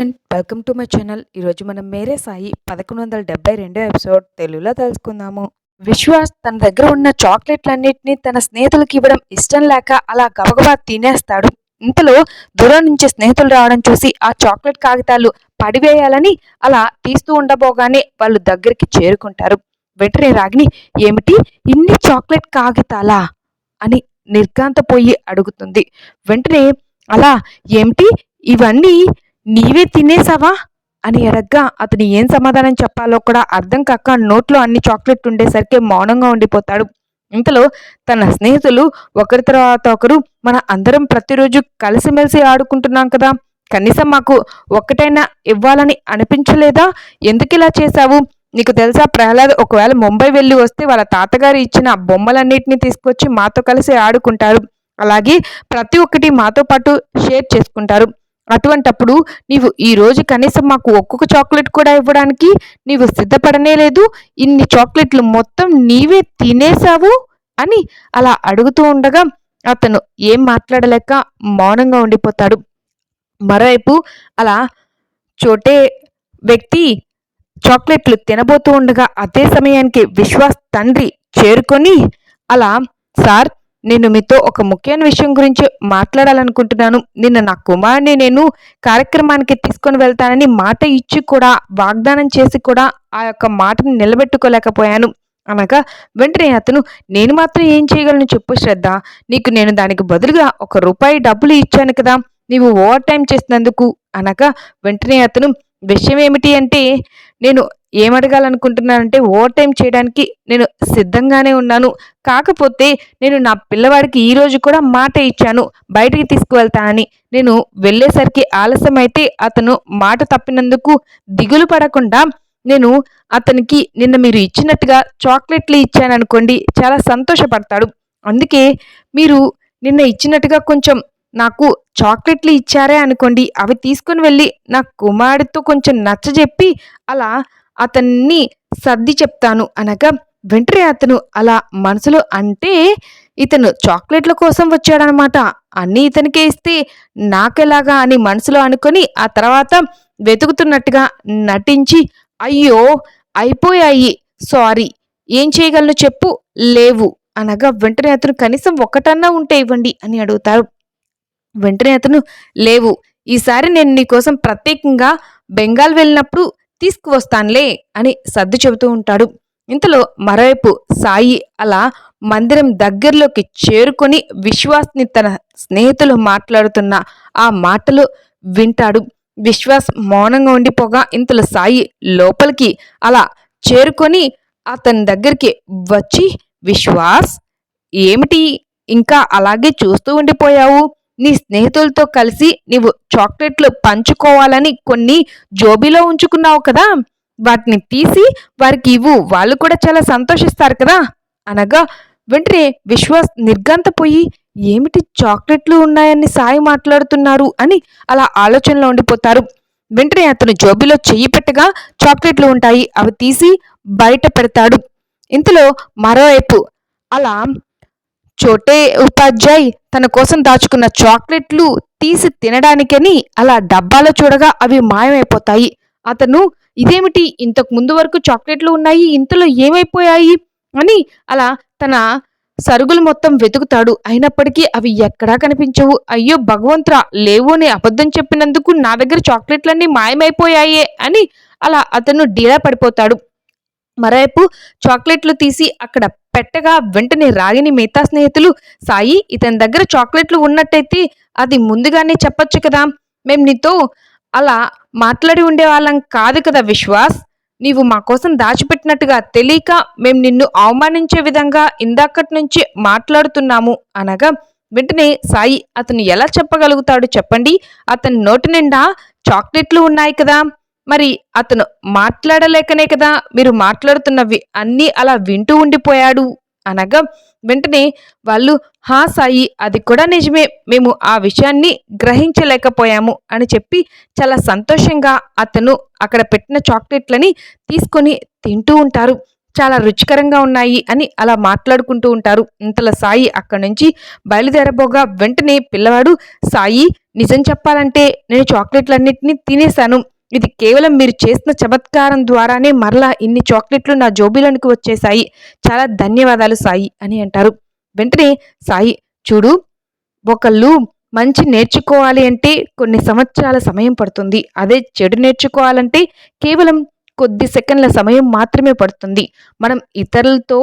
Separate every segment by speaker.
Speaker 1: Friend welcome to my channel. ఈరోజు మనం మేరే సాయి పదకొండు వందల డెబ్బై రెండో ఎపిసోడ్ తెలుగులో తెలుసుకుందాము. విశ్వాస్ తన దగ్గర ఉన్న చాక్లెట్లన్నింటినీ తన స్నేహితులకి ఇవ్వడం ఇష్టం లేక అలా గబగబా తినేస్తాడు. ఇంతలో దూరం నుంచి స్నేహితులు రావడం చూసి ఆ చాక్లెట్ కాగితాలు పడివేయాలని అలా తీస్తూ ఉండబోగానే వాళ్ళు దగ్గరికి చేరుకుంటారు. వెంటనే రాగిని ఏమిటి? ఇన్ని చాక్లెట్ కాగితాలా? అని నిర్గాంతపోయి అడుగుతుంది. వెంటనే అలా ఏమిటి? ఇవన్నీ నీవే తినేసావా? అని అడగ్గా అతను ఏం సమాధానం చెప్పాలో కూడా అర్థం కాక నోట్లో అన్ని చాక్లెట్ ఉండేసరికి మౌనంగా ఉండిపోతాడు. ఇంతలో తన స్నేహితులు ఒకరి తర్వాత ఒకరు మన అందరం ప్రతిరోజు కలిసిమెలిసి ఆడుకుంటున్నాం కదా కనీసం మాకు ఒక్కటైనా ఇవ్వాలని అనిపించలేదా? ఎందుకు ఇలా చేశావు? నీకు తెలుసా ప్రహ్లాద్ ఒకవేళ ముంబై వెళ్ళి వస్తే వాళ్ళ తాతగారు ఇచ్చిన బొమ్మలన్నింటినీ తీసుకొచ్చి మాతో కలిసి ఆడుకుంటారు. అలాగే ప్రతి ఒక్కటి మాతో పాటు షేర్ చేసుకుంటారు. అటువంటప్పుడు నీవు ఈరోజు కనీసం మాకు ఒక్కొక్క చాక్లెట్ కూడా ఇవ్వడానికి నీవు సిద్ధపడనే లేదు. ఇన్ని చాక్లెట్లు మొత్తం నీవే తినేశావు అని అలా అడుగుతూ ఉండగా అతను ఏం మాట్లాడలేక మౌనంగా ఉండిపోతాడు. మరోవైపు అలా చోటే వ్యక్తి చాక్లెట్లు తినబోతూ ఉండగా అదే సమయానికి విశ్వాస్ తండ్రి చేరుకొని అలా సార్ నేను మీతో ఒక ముఖ్యమైన విషయం గురించి మాట్లాడాలనుకుంటున్నాను. నిన్న నా కుమారుని నేను కార్యక్రమానికి తీసుకొని వెళ్తానని మాట ఇచ్చి కూడా వాగ్దానం చేసి కూడా ఆ యొక్క మాటను నిలబెట్టుకోలేకపోయాను. అనగా వెంటనే అతను నేను మాత్రం ఏం చేయగలను చెప్పు శ్రద్ధ. నీకు నేను దానికి బదులుగా ఒక రూపాయి డబ్బులు ఇచ్చాను కదా. నీవు ఓవర్ టైం చేసినందుకు. అనగా వెంటనే అతను విషయం ఏమిటి అంటే నేను ఏమడగాలనుకుంటున్నానంటే ఓవర్ టైం చేయడానికి నేను సిద్ధంగానే ఉన్నాను. కాకపోతే నేను నా పిల్లవాడికి ఈరోజు కూడా మాట ఇచ్చాను. బయటికి తీసుకువెళ్తానని నేను వెళ్ళేసరికి ఆలస్యం అయితే అతను మాట తప్పినందుకు దిగులు పడకుండా నేను అతనికి నిన్న మీరు ఇచ్చినట్టుగా చాక్లెట్లు ఇచ్చాననుకోండి చాలా సంతోషపడతాడు. అందుకే మీరు నిన్న ఇచ్చినట్టుగా కొంచెం నాకు చాక్లెట్లు ఇచ్చారే అనుకోండి. అవి తీసుకుని వెళ్ళి నా కుమారుడితో కొంచెం నచ్చజెప్పి అలా అతన్ని సర్ది చెప్తాను అనగా వెంటనే అతను అలా మనసులో అంటే ఇతను చాక్లెట్ల కోసం వచ్చాడనమాట. అన్నీ ఇతనికే ఇస్తే నాకెలాగా అని మనసులో అనుకొని ఆ తర్వాత వెతుకుతున్నట్టుగా నటించి అయ్యో అయిపోయాయి. సారీ. ఏం చేయగలను చెప్పు. లేవు. అనగా వెంటనే అతను కనీసం ఒక్కటన్నా ఉంటే ఇవ్వండి అని అడుగుతారు. వెంటనే అతను లేవు. ఈసారి నేను నీకోసం ప్రత్యేకంగా బెంగాల్ వెళ్ళినప్పుడు తీసుకువస్తానులే అని సర్దు చెబుతూ ఉంటాడు. ఇంతలో మరోవైపు సాయి అలా మందిరం దగ్గరలోకి చేరుకొని విశ్వాస్ని తన స్నేహితులు మాట్లాడుతున్న ఆ మాటలు వింటాడు. విశ్వాస్ మౌనంగా ఉండిపోగా ఇంతలో సాయి లోపలికి అలా చేరుకొని అతని దగ్గరికి వచ్చి విశ్వాస్ ఏమిటి? ఇంకా అలాగే చూస్తూ ఉండిపోయావు? నీ స్నేహితులతో కలిసి నీవు చాక్లెట్లు పంచుకోవాలని కొన్ని జోబీలో ఉంచుకున్నావు కదా వాటిని తీసి వారికి ఇవ్వు. వాళ్ళు కూడా చాలా సంతోషిస్తారు కదా. అనగా వెంటనే విశ్వాస్ నిర్గంతపోయి ఏమిటి చాక్లెట్లు ఉన్నాయని సాయి మాట్లాడుతున్నారు? అని అలా ఆలోచనలో ఉండిపోతారు. వెంటనే అతను జోబీలో చెయ్యి పెట్టగా చాక్లెట్లు ఉంటాయి అవి తీసి బయట పెడతాడు. ఇంతలో మరోవైపు అలా చోటే ఉపాధ్యాయ్ తన కోసం దాచుకున్న చాక్లెట్లు తీసి తినడానికని అలా డబ్బాలో చూడగా అవి మాయమైపోతాయి. అతను ఇదేమిటి? ఇంతకు ముందు వరకు చాక్లెట్లు ఉన్నాయి ఇంతలో ఏమైపోయాయి? అని అలా తన సరుగులు మొత్తం వెతుకుతాడు. అయినప్పటికీ అవి ఎక్కడా కనిపించవు. అయ్యో భగవంతురా లేవు అని అబద్ధం చెప్పినందుకు నా దగ్గర చాక్లెట్లన్నీ మాయమైపోయాయే అని అలా అతను డీలా పడిపోతాడు. మరోవైపు చాక్లెట్లు తీసి అక్కడ పెట్టగా వెంటనే రాగిని మిగతా స్నేహితులు సాయి ఇతని దగ్గర చాక్లెట్లు ఉన్నట్టయితే అది ముందుగానే చెప్పొచ్చు కదా. మేం నీతో అలా మాట్లాడి ఉండేవాళ్ళం కాదు కదా విశ్వాస్. నీవు మా కోసం దాచిపెట్టినట్టుగా తెలియక మేం నిన్ను అవమానించే విధంగా ఇందాకటి నుంచి మాట్లాడుతున్నాము అనగా వెంటనే సాయి అతను ఎలా చెప్పగలుగుతాడు చెప్పండి. అతని నోటి నిండా చాక్లెట్లు ఉన్నాయి కదా. మరి అతను మాట్లాడలేకనే కదా మీరు మాట్లాడుతున్నవి అన్నీ అలా వింటూ ఉండిపోయాడు. అనగా వెంటనే వాళ్ళు హా సాయి అది కూడా నిజమే. మేము ఆ విషయాన్ని గ్రహించలేకపోయాము అని చెప్పి చాలా సంతోషంగా అతను అక్కడ పెట్టిన చాక్లెట్లని తీసుకొని తింటూ ఉంటారు. చాలా రుచికరంగా ఉన్నాయి అని అలా మాట్లాడుకుంటూ ఉంటారు. ఇంతలో సాయి అక్కడి నుంచి బయలుదేరబోగా వెంటనే పిల్లవాడు సాయి నిజం చెప్పాలంటే నేను చాక్లెట్లన్నింటినీ తినేశాను. ఇది కేవలం మీరు చేసిన చమత్కారం ద్వారానే మరలా ఇన్ని చాక్లెట్లు నా జోబీలోనికి వచ్చేశాయి. చాలా ధన్యవాదాలు సాయి అని అంటారు. వెంటనే సాయి చూడు ఒకళ్ళు మంచి నేర్చుకోవాలి అంటే కొన్ని సంవత్సరాల సమయం పడుతుంది. అదే చెడు నేర్చుకోవాలంటే కేవలం కొద్ది సెకండ్ల సమయం మాత్రమే పడుతుంది. మనం ఇతరులతో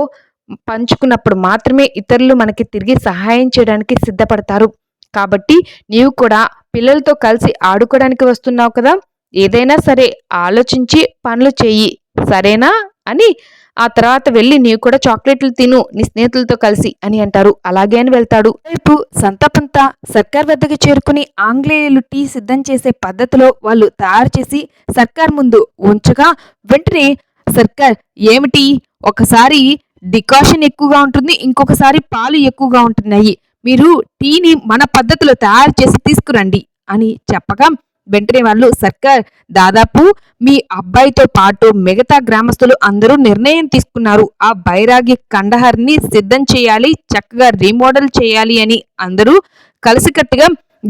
Speaker 1: పంచుకున్నప్పుడు మాత్రమే ఇతరులు మనకి తిరిగి సహాయం చేయడానికి సిద్ధపడతారు. కాబట్టి నీవు కూడా పిల్లలతో కలిసి ఆడుకోవడానికి వస్తున్నావు కదా? ఏదైనా సరే ఆలోచించి పనులు చెయ్యి సరేనా? అని ఆ తర్వాత వెళ్ళి నీవు కూడా చాక్లెట్లు తిను నీ స్నేహితులతో కలిసి అని అంటారు. అలాగే అని వెళ్తాడు. రేపు సంతపంతా సర్కార్ వద్దకు చేరుకుని ఆంగ్లేయులు టీ సిద్ధం చేసే పద్ధతిలో వాళ్ళు తయారు చేసి సర్కార్ ముందు ఉంచగా వెంటనే సర్కార్ ఏమిటి? ఒకసారి డికాషన్ ఎక్కువగా ఉంటుంది ఇంకొకసారి పాలు ఎక్కువగా ఉంటున్నాయి. మీరు టీని మన పద్ధతిలో తయారు చేసి తీసుకురండి అని చెప్పగా వెంటనే వాళ్ళు సర్కార్ దాదాపు మీ అబ్బాయితో పాటు మిగతా గ్రామస్తులు అందరూ నిర్ణయం తీసుకున్నారు. ఆ బైరాగి కండహర్ని సిద్ధం చేయాలి చక్కగా రీమోడల్ చేయాలి అని అందరూ కలిసికట్టుగా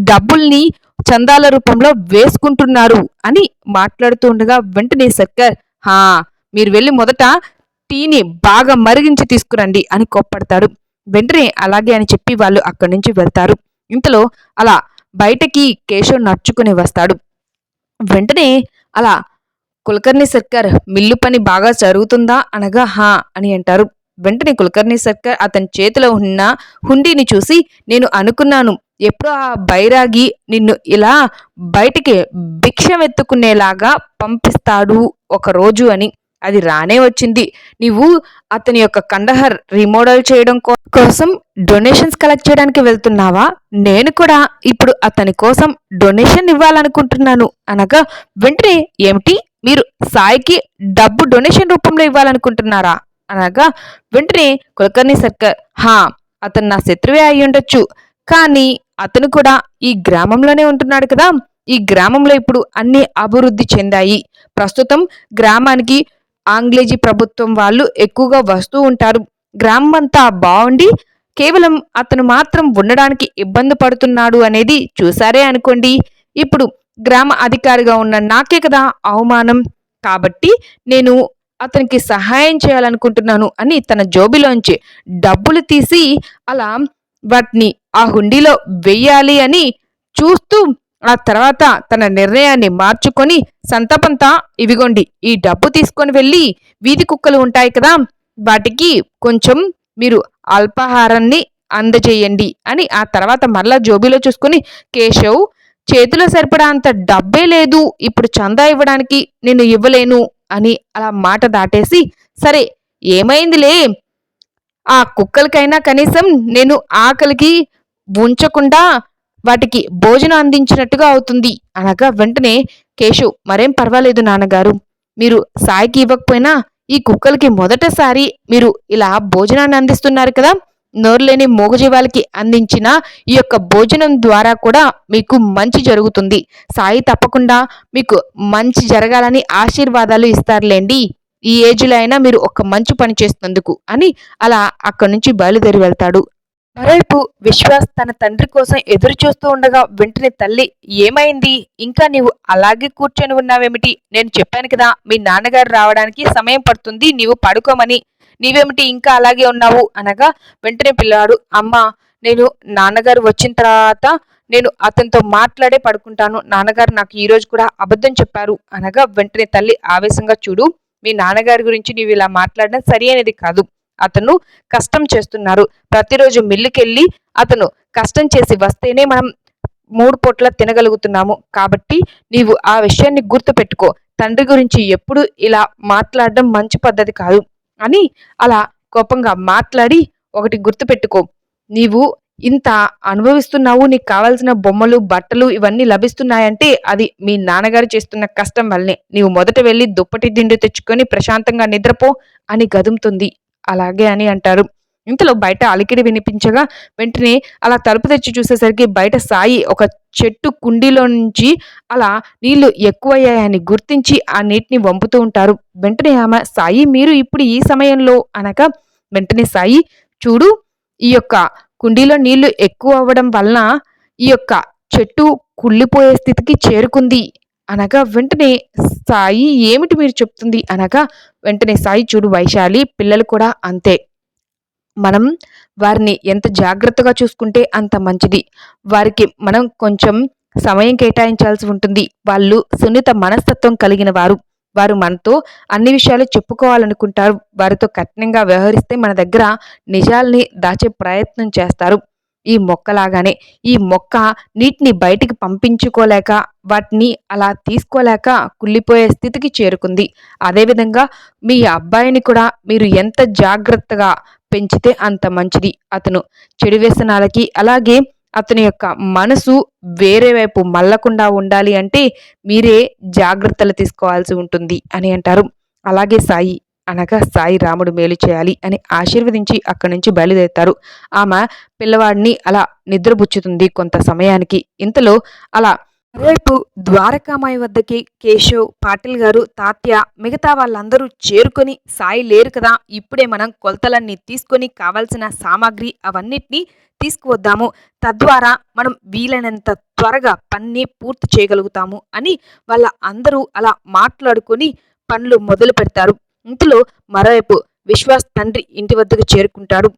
Speaker 1: డబ్బుల్ని చందాల రూపంలో వేసుకుంటున్నారు అని మాట్లాడుతూ ఉండగా వెంటనే సర్కార్ హా మీరు వెళ్ళి మొదట టీని బాగా మరిగించి తీసుకురండి అని కోప్పడతాడు వెంటనే అలాగే అని చెప్పి వాళ్ళు అక్కడి నుంచి వెళ్తారు. ఇంతలో అలా బయటకి కేశవ్ నడుచుకుని వస్తాడు. వెంటనే అలా కులకర్ణి సర్కార్ మిల్లు పని బాగా జరుగుతుందా? అనగా హా అని అంటారు. వెంటనే కులకర్ణి సర్కార్ అతని చేతిలో ఉన్న హుండీని చూసి నేను అనుకున్నాను. ఎప్పుడో ఆ బైరాగి నిన్ను ఇలా బయటికి భిక్షమెత్తుకునేలాగా పంపిస్తాడు ఒక రోజు అని. అది రానే వచ్చింది. నీవు అతని యొక్క కండహర్ రీమోడల్ చేయడం కోసం డొనేషన్స్ కలెక్ట్ చేయడానికి వెళ్తున్నావా? నేను కూడా ఇప్పుడు అతని కోసం డొనేషన్ ఇవ్వాలనుకుంటున్నాను. అనగా వెంటనే ఏమిటి? మీరు సాయికి డబ్బు డొనేషన్ రూపంలో ఇవ్వాలనుకుంటున్నారా? అనగా వెంటనే కులకర్ణి సర్కర్ హా అతను నా శత్రువే అయి ఉండొచ్చు. కానీ అతను కూడా ఈ గ్రామంలోనే ఉంటున్నాడు కదా. ఈ గ్రామంలో ఇప్పుడు అన్ని అభివృద్ధి చెందాయి. ప్రస్తుతం గ్రామానికి ఆంగ్లేజీ ప్రభుత్వం వాళ్ళు ఎక్కువగా వస్తూ ఉంటారు. గ్రామం అంతా బాగుండి కేవలం అతను మాత్రం ఉండడానికి ఇబ్బంది పడుతున్నాడు అనేది చూసారే అనుకోండి. ఇప్పుడు గ్రామ అధికారిగా ఉన్న నాకే కదా అవమానం. కాబట్టి నేను అతనికి సహాయం చేయాలనుకుంటున్నాను అని తన జోబిలోంచి డబ్బులు తీసి అలా వాటిని ఆ హుండీలో వెయ్యాలి అని చూస్తూ ఆ తర్వాత తన నిర్ణయాన్ని మార్చుకొని సంతపంతా ఇవిగోండి. ఈ డబ్బు తీసుకొని వెళ్ళి వీధి కుక్కలు ఉంటాయి కదా వాటికి కొంచెం మీరు అల్పాహారాన్ని అందజేయండి అని ఆ తర్వాత మళ్ళా జోబీలో చూసుకుని కేశవ్ చేతిలో సరిపడా అంత డబ్బే లేదు ఇప్పుడు చందా ఇవ్వడానికి నేను ఇవ్వలేను అని అలా మాట దాటేసి సరే ఏమైందిలే? ఆ కుక్కలకైనా కనీసం నేను ఆకలికి ఉంచకుండా వాటికి భోజనం అందించినట్టుగా అవుతుంది. అనగా వెంటనే కేశవ్ మరేం పర్వాలేదు నాన్నగారు. మీరు సాయికి ఇవ్వకపోయినా ఈ కుక్కలకి మొదటిసారి మీరు ఇలా భోజనాన్ని అందిస్తున్నారు కదా. నోరులేని మూగజీవాలకి అందించిన ఈ యొక్క భోజనం ద్వారా కూడా మీకు మంచి జరుగుతుంది. సాయి తప్పకుండా మీకు మంచి జరగాలని ఆశీర్వాదాలు ఇస్తారులేండి. ఈ ఏజ్లో అయినా మీరు ఒక మంచి పని చేస్తున్నందుకు అని అలా అక్కడి నుంచి బయలుదేరి వెళ్తాడు. మరోవైపు విశ్వాస్ తన తండ్రి కోసం ఎదురు చూస్తూ ఉండగా వెంటనే తల్లి ఏమైంది? ఇంకా నీవు అలాగే కూర్చొని ఉన్నావేమిటి? నేను చెప్పాను కదా మీ నాన్నగారు రావడానికి సమయం పడుతుంది నీవు పడుకోమని. నీవేమిటి ఇంకా అలాగే ఉన్నావు? అనగా వెంటనే పిల్లాడు అమ్మ నేను నాన్నగారు వచ్చిన తర్వాత నేను అతనితో మాట్లాడే పడుకుంటాను. నాన్నగారు నాకు ఈరోజు కూడా అబద్ధం చెప్పారు. అనగా వెంటనే తల్లి ఆవేశంగా చూడు మీ నాన్నగారి గురించి నీవు ఇలా మాట్లాడడం సరి అనేది కాదు. అతను కష్టం చేస్తున్నారు. ప్రతిరోజు మిల్లుకెళ్ళి అతను కష్టం చేసి వస్తేనే మనం మూడు పూట్ల తినగలుగుతున్నాము. కాబట్టి నీవు ఆ విషయాన్ని గుర్తుపెట్టుకో. తండ్రి గురించి ఎప్పుడు ఇలా మాట్లాడడం మంచి పద్ధతి కాదు. అని అలా కోపంగా మాట్లాడి ఒకటి గుర్తుపెట్టుకో. నీవు ఇంత అనుభవిస్తున్నావు నీకు కావాల్సిన బొమ్మలు బట్టలు ఇవన్నీ లభిస్తున్నాయంటే అది మీ నాన్నగారు చేస్తున్న కష్టం వల్లనే. నీవు మొదట వెళ్ళి దుప్పటి దిండు తెచ్చుకొని ప్రశాంతంగా నిద్రపో అని గదుముతుంది. అలాగే అని అంటారు. ఇంతలో బయట అలికిడి వినిపించగా వెంటనే అలా తలుపు తెచ్చి చూసేసరికి బయట సాయి ఒక చెట్టు కుండీలో నుంచి అలా నీళ్ళు ఎక్కువయ్యాయని గుర్తించి ఆ నీటిని వంపుతూ ఉంటారు. వెంటనే ఆమె సాయి మీరు ఇప్పుడు ఈ సమయంలో అనగా వెంటనే సాయి చూడు ఈ యొక్క కుండీలో నీళ్ళు ఎక్కువ అవ్వడం వలన ఈ యొక్క చెట్టు కుళ్ళిపోయే స్థితికి చేరుకుంది. అనగా వెంటనే సాయి ఏమిటి మీరు చెప్తుంది? అనగా వెంటనే సాయి చూడు వైశాలి పిల్లలు కూడా అంతే. మనం వారిని ఎంత జాగ్రత్తగా చూసుకుంటే అంత మంచిది. వారికి మనం కొంచెం సమయం కేటాయించాల్సి ఉంటుంది. వాళ్ళు సున్నిత మనస్తత్వం కలిగిన వారు. వారు మనతో అన్ని విషయాలు చెప్పుకోవాలనుకుంటారు. వారితో కఠినంగా వ్యవహరిస్తే మన దగ్గర నిజాల్ని దాచే ప్రయత్నం చేస్తారు. ఈ మొక్కలాగానే ఈ మొక్క నీటిని బయటికి పంపించుకోలేక వాటిని అలా తీసుకోలేక కుళ్ళిపోయే స్థితికి చేరుకుంది. అదేవిధంగా మీ అబ్బాయిని కూడా మీరు ఎంత జాగ్రత్తగా పెంచితే అంత మంచిది. అతను చెడు వ్యసనాలకి అలాగే అతని యొక్క మనసు వేరే వైపు మళ్ళకుండా ఉండాలి అంటే మీరే జాగ్రత్తలు తీసుకోవాల్సి ఉంటుంది అని అంటారు. అలాగే సాయి అనగా సాయి రాముడు మేలు చేయాలి అని ఆశీర్వదించి అక్కడి నుంచి బయలుదేరుతారు. ఆమె పిల్లవాడిని అలా నిద్రపుచ్చుతుంది కొంత సమయానికి. ఇంతలో అలా మరోవైపు ద్వారకామాయి వద్దకి కేశవ్ పాటిల్ గారు తాత్య మిగతా వాళ్ళందరూ చేరుకొని సాయి లేరు కదా ఇప్పుడే మనం కొలతలన్నీ తీసుకొని కావాల్సిన సామాగ్రి అవన్నిటినీ తీసుకువద్దాము. తద్వారా మనం వీలైనంత త్వరగా పన్ని పూర్తి చేయగలుగుతాము అని వాళ్ళ అందరూ అలా మాట్లాడుకొని పనులు మొదలు పెడతారు ఇంతలో మరోవైపు విశ్వాస్ తండ్రి ఇంటి వద్దకు చేరుకుంటాడు.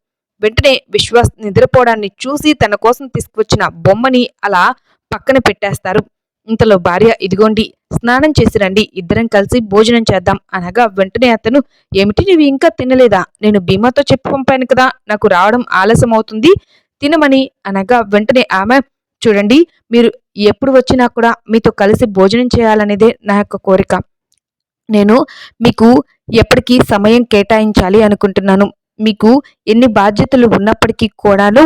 Speaker 1: వెంటనే విశ్వాస్ నిద్రపోవడాన్ని చూసి తన కోసం తీసుకువచ్చిన బొమ్మని అలా పక్కన పెట్టేస్తారు. ఇంతలో భార్య ఇదిగోండి స్నానం చేసి రండి ఇద్దరం కలిసి భోజనం చేద్దాం అనగా వెంటనే అతను ఏమిటి నువ్వు ఇంకా తినలేదా? నేను భీమాతో చెప్పి పంపాను కదా నాకు రావడం ఆలస్యం అవుతుంది తినమని అనగా వెంటనే ఆమె చూడండి మీరు ఎప్పుడు వచ్చినా కూడా మీతో కలిసి భోజనం చేయాలనేదే నా యొక్క కోరిక. నేను మీకు ఎప్పటికీ సమయం కేటాయించాలి అనుకుంటున్నాను. మీకు ఎన్ని బాధ్యతలు ఉన్నప్పటికీ కూడాను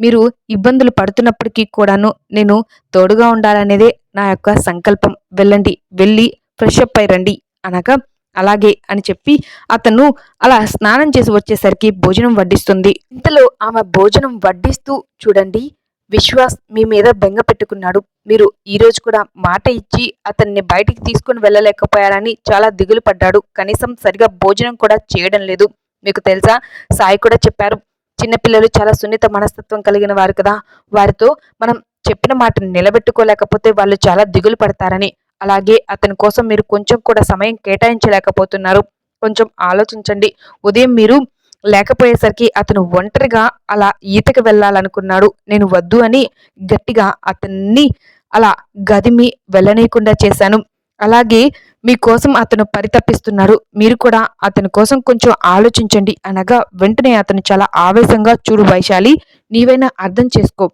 Speaker 1: మీరు ఇబ్బందులు పడుతున్నప్పటికీ కూడాను నేను తోడుగా ఉండాలనేదే నా యొక్క సంకల్పం. వెళ్ళండి వెళ్ళి ఫ్రెష్ అప్ అయి రండి అనగా అలాగే అని చెప్పి అతను అలా స్నానం చేసి వచ్చేసరికి భోజనం వడ్డిస్తుంది. ఇంతలో ఆమె భోజనం వడ్డిస్తూ చూడండి విశ్వాస్ మీ మీద బెంగ పెట్టుకున్నాడు. మీరు ఈరోజు కూడా మాట ఇచ్చి అతన్ని బయటికి తీసుకుని వెళ్ళలేకపోయారని చాలా దిగులు పడ్డాడు. కనీసం సరిగా భోజనం కూడా చేయడం లేదు. మీకు తెలుసా? సాయి కూడా చెప్పారు. చిన్నపిల్లలు చాలా సున్నిత మనస్తత్వం కలిగిన వారు కదా. వారితో మనం చెప్పిన మాట నిలబెట్టుకోలేకపోతే వాళ్ళు చాలా దిగులు పడతారని. అలాగే అతని కోసం మీరు కొంచెం కూడా సమయం కేటాయించలేకపోతున్నారు. కొంచెం ఆలోచించండి. ఉదయం మీరు లేకపోయేసరికి అతను ఒంటరిగా అలా ఈతకి వెళ్ళాలనుకున్నాడు. నేను వద్దు అని గట్టిగా అతన్ని అలా గదిమి వెళ్ళనీయకుండా చేశాను. అలాగే మీకోసం అతను పరితపిస్తున్నారు మీరు కూడా అతని కోసం కొంచెం ఆలోచించండి అనగా వెంటనే అతను చాలా ఆవేశంగా చూడు వైశాలి నీవైనా అర్థం చేసుకో.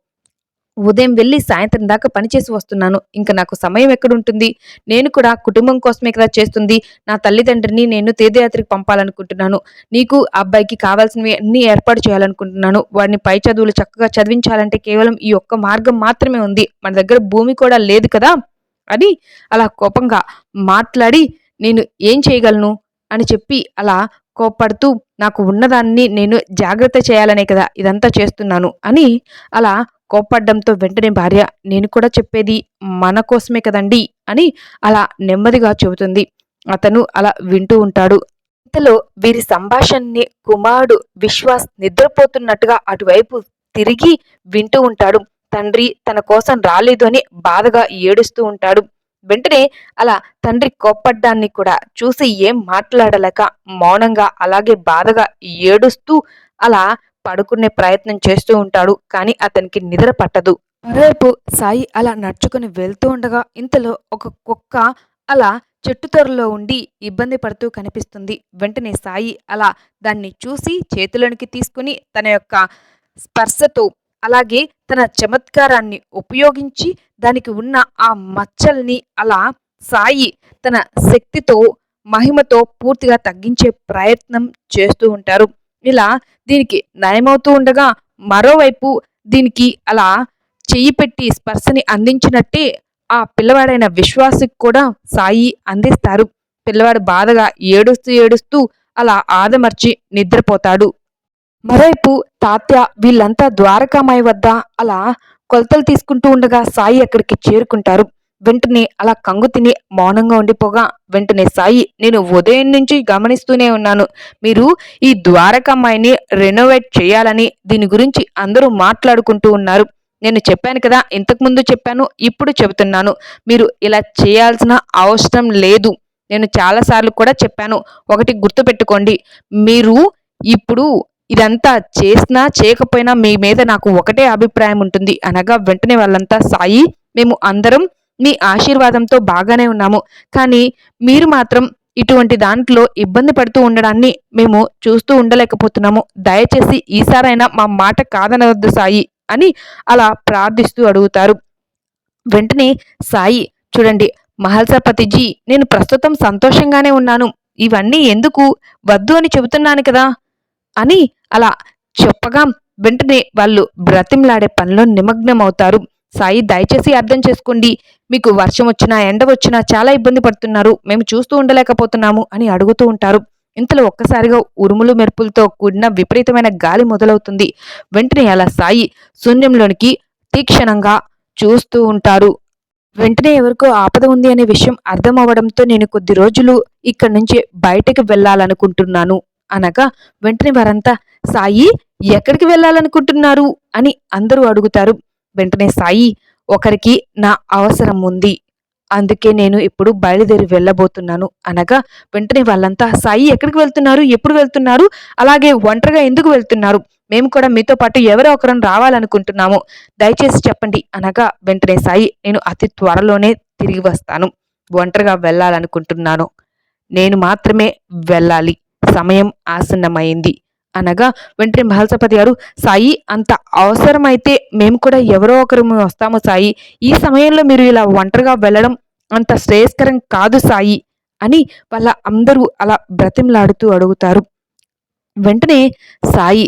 Speaker 1: ఉదయం వెళ్ళి సాయంత్రం దాకా పనిచేసి వస్తున్నాను. ఇంకా నాకు సమయం ఎక్కడుంటుంది? నేను కూడా కుటుంబం కోసమే కదా చేస్తుంది. నా తల్లిదండ్రిని నేను తీర్థయాత్రకు పంపాలనుకుంటున్నాను. నీకు అబ్బాయికి కావాల్సినవి అన్ని ఏర్పాటు చేయాలనుకుంటున్నాను. వాడిని పై చదువులు చక్కగా చదివించాలంటే కేవలం ఈ ఒక్క మార్గం మాత్రమే ఉంది. మన దగ్గర భూమి కూడా లేదు కదా? అని అలా కోపంగా మాట్లాడి నేను ఏం చేయగలను? అని చెప్పి అలా కోప్పడుతూ నాకు ఉన్నదాన్ని నేను జాగ్రత్త చేయాలనే కదా ఇదంతా చేస్తున్నాను అని అలా కోప్పడ్డంతో వెంటనే భార్య నేను కూడా చెప్పేది మన కోసమే కదండి అని అలా నెమ్మదిగా చెబుతుంది. అతను అలా వింటూ ఉంటాడు. ఇంతలో వీరి సంభాషణని కుమారుడు విశ్వాస్ నిద్రపోతున్నట్టుగా అటువైపు తిరిగి వింటూ ఉంటాడు. తండ్రి తన కోసం రాలేదు అని బాధగా ఏడుస్తూ ఉంటాడు. వెంటనే అలా తండ్రి కోప్పడ్డాన్ని కూడా చూసి ఏం మాట్లాడలేక మౌనంగా అలాగే బాధగా ఏడుస్తూ అలా పడుకునే ప్రయత్నం చేస్తూ ఉంటాడు కానీ అతనికి నిద్ర పట్టదు. మరోవైపు సాయి అలా నడుచుకుని వెళ్తూ ఉండగా ఇంతలో ఒక కుక్క అలా చెట్టు తొరలో ఉండి ఇబ్బంది పడుతూ కనిపిస్తుంది. వెంటనే సాయి అలా దాన్ని చూసి చేతిలోనికి తీసుకుని తన యొక్క స్పర్శతో అలాగే తన చమత్కారాన్ని ఉపయోగించి దానికి ఉన్న ఆ మచ్చల్ని అలా సాయి తన శక్తితో మహిమతో పూర్తిగా తగ్గించే ప్రయత్నం చేస్తూ ఉంటారు. ఇలా దీనికి నయమవుతూ ఉండగా మరోవైపు దీనికి అలా చెయ్యి పెట్టి స్పర్శని అందించినట్టే ఆ పిల్లవాడైన విశ్వాసికి కూడా సాయి అందిస్తారు. పిల్లవాడు బాధగా ఏడుస్తూ ఏడుస్తూ అలా ఆదమర్చి నిద్రపోతాడు. మరోవైపు తాత్య వీళ్ళంతా ద్వారకామాయి వద్ద అలా కొలతలు తీసుకుంటూ ఉండగా సాయి అక్కడికి చేరుకుంటారు. వెంటనే అలా కంగు తిని మౌనంగా ఉండిపోగా వెంటనే సాయి నేను ఉదయం నుంచి గమనిస్తూనే ఉన్నాను. మీరు ఈ ద్వారకమ్మాయిని రెనోవేట్ చేయాలని దీని గురించి అందరూ మాట్లాడుకుంటూ ఉన్నారు. నేను చెప్పాను కదా ఇంతకుముందు చెప్పాను ఇప్పుడు చెబుతున్నాను. మీరు ఇలా చేయాల్సిన అవసరం లేదు. నేను చాలాసార్లు కూడా చెప్పాను. ఒకటి గుర్తుపెట్టుకోండి. మీరు ఇప్పుడు ఇదంతా చేసినా చేయకపోయినా మీ మీద నాకు ఒకటే అభిప్రాయం ఉంటుంది. అనగా వెంటనే వాళ్ళంతా సాయి మేము అందరం మీ ఆశీర్వాదంతో బాగానే ఉన్నాము. కానీ మీరు మాత్రం ఇటువంటి దాంట్లో ఇబ్బంది పడుతూ ఉండడాన్ని మేము చూస్తూ ఉండలేకపోతున్నాము. దయచేసి ఈసారైనా మా మాట కాదనవద్దు సాయి అని అలా ప్రార్థిస్తూ అడుగుతారు. వెంటనే సాయి చూడండి మహల్సపతిజీ నేను ప్రస్తుతం సంతోషంగానే ఉన్నాను. ఇవన్నీ ఎందుకు? వద్దు అని చెబుతున్నాను కదా అని అలా చెప్పగా వెంటనే వాళ్ళు బ్రతిమలాడే పనిలో నిమగ్నమవుతారు. సాయి దయచేసి అర్థం చేసుకోండి. మీకు వర్షం వచ్చినా ఎండ వచ్చినా చాలా ఇబ్బంది పడుతున్నారు. మేము చూస్తూ ఉండలేకపోతున్నాము అని అడుగుతూ ఉంటారు. ఇంతలో ఒక్కసారిగా ఉరుములు మెరుపులతో కూడిన విపరీతమైన గాలి మొదలవుతుంది. వెంటనే అలా సాయి శూన్యంలోనికి తీక్షణంగా చూస్తూ ఉంటారు. వెంటనే ఎవరికో ఆపద ఉంది అనే విషయం అర్థం అవ్వడంతో నేను కొద్ది రోజులు ఇక్కడి నుంచి బయటకు వెళ్ళాలనుకుంటున్నాను. అనగా వెంటనే వారంతా సాయి ఎక్కడికి వెళ్ళాలనుకుంటున్నారు? అని అందరూ అడుగుతారు. వెంటనే సాయి ఒకరికి నా అవసరం ఉంది అందుకే నేను ఇప్పుడు బయలుదేరి వెళ్ళబోతున్నాను అనగా వెంటనే వాళ్ళంతా సాయి ఎక్కడికి వెళ్తున్నారు? ఎప్పుడు వెళ్తున్నారు? అలాగే ఒంటరిగా ఎందుకు వెళ్తున్నారు? మేము కూడా మీతో పాటు ఎవరో ఒకరం రావాలనుకుంటున్నాము. దయచేసి చెప్పండి అనగా వెంటనే సాయి నేను అతి త్వరలోనే తిరిగి వస్తాను. ఒంటరిగా వెళ్ళాలనుకుంటున్నాను. నేను మాత్రమే వెళ్ళాలి. సమయం ఆసన్నమైంది. అనగా వెంటనే మహల్సపతి గారు సాయి అంత అవసరమైతే మేము కూడా ఎవరో ఒకరు వస్తాము సాయి. ఈ సమయంలో మీరు ఇలా ఒంటరిగా వెళ్ళడం అంత శ్రేయస్కరం కాదు సాయి అని వాళ్ళ అందరూ అలా బ్రతిమలాడుతూ అడుగుతారు. వెంటనే సాయి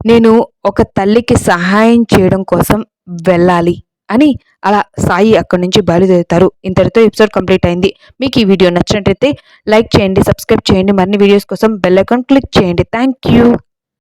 Speaker 1: నేను ఒక తల్లికి సహాయం చేయడం కోసం వెళ్ళాలి. అని అలా సాయి అక్కడి నుంచి బయలుదేరుతారు. ఇంతటితో ఎపిసోడ్ కంప్లీట్ అయింది. మీకు ఈ వీడియో నచ్చినట్టయితే లైక్ చేయండి సబ్స్క్రైబ్ చేయండి. మరిన్ని వీడియోస్ కోసం బెల్ ఐకాన్ క్లిక్ చేయండి. Thank you